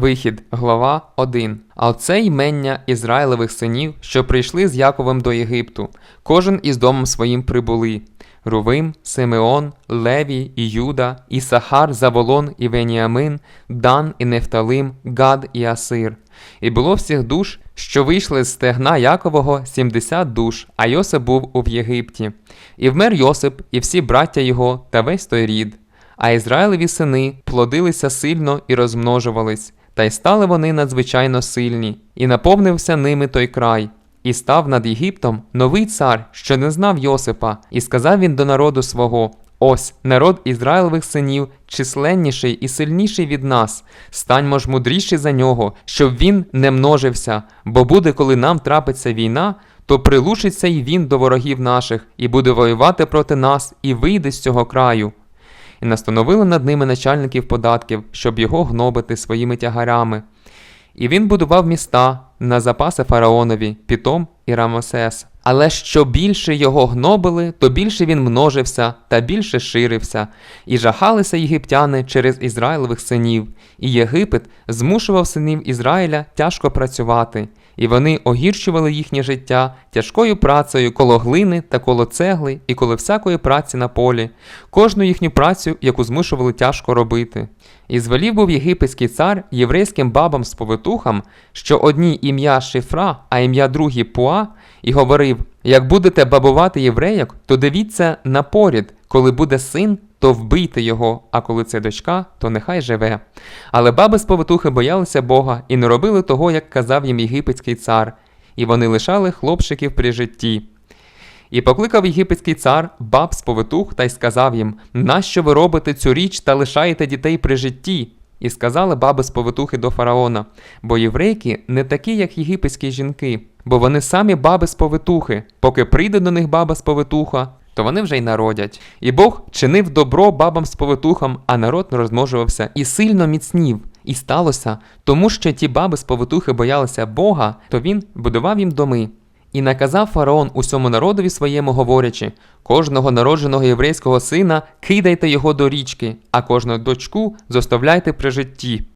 Вихід, глава 1. А оце ймення Ізраїлевих синів, що прийшли з Яковом до Єгипту. Кожен із домом своїм прибули. Рувим, Симеон, Левій і Юда, Ісахар, Заволон і Веніамин, Дан і Нефталим, Гад і Асир. І було всіх душ, що вийшли з стегна Якового 70 душ, а Йосип був у Єгипті. І вмер Йосип, і всі браття його, та весь той рід. А Ізраїлеві сини плодилися сильно і розмножувались, та й стали вони надзвичайно сильні, і наповнився ними той край. І став над Єгиптом новий цар, що не знав Йосипа, і сказав він до народу свого: Ось народ Ізраїлевих синів, численніший і сильніший від нас. Станьмо ж мудріші за нього, щоб він не множився, бо буде, коли нам трапиться війна, то прилучиться й він до ворогів наших, і буде воювати проти нас, і вийде з цього краю. І настановили над ними начальників податків, щоб його гнобити своїми тягарями. І він будував міста на запаси фараонові, Пітом і Рамосес. Але що більше його гнобили, то більше він множився та більше ширився, і жахалися єгиптяни через Ізраїлевих синів, і Єгипет змушував синів Ізраїля тяжко працювати, і вони огірчували їхнє життя тяжкою працею коло глини та коло цегли і коло всякої праці на полі, кожну їхню працю, яку змушували тяжко робити. І звелів був єгипетський цар єврейським бабам з повитухам, що одні ім'я Шифра, а ім'я другі Пуа, і говорив: як будете бабувати євреїк, то дивіться на поряд, коли буде син, то вбийте його, а коли це дочка, то нехай живе. Але баби з повитухи боялися Бога і не робили того, як казав їм єгипетський цар, і вони лишали хлопчиків при житті. І покликав єгипетський цар баб з повитух та й сказав їм: Нащо ви робите цю річ та лишаєте дітей при житті? І сказали баби з повитухи до фараона, бо єврейки не такі, як єгипетські жінки, бо вони самі баби з повитухи. Поки прийде до них баба з повитуха, то вони вже й народять. І Бог чинив добро бабам з повитухам, а народ розмножувався і сильно міцнів. І сталося, тому що ті баби з повитухи боялися Бога, то він будував їм доми. І наказав фараон усьому народові своєму, говорячи: кожного народженого єврейського сина кидайте його до річки, а кожну дочку зоставляйте при житті.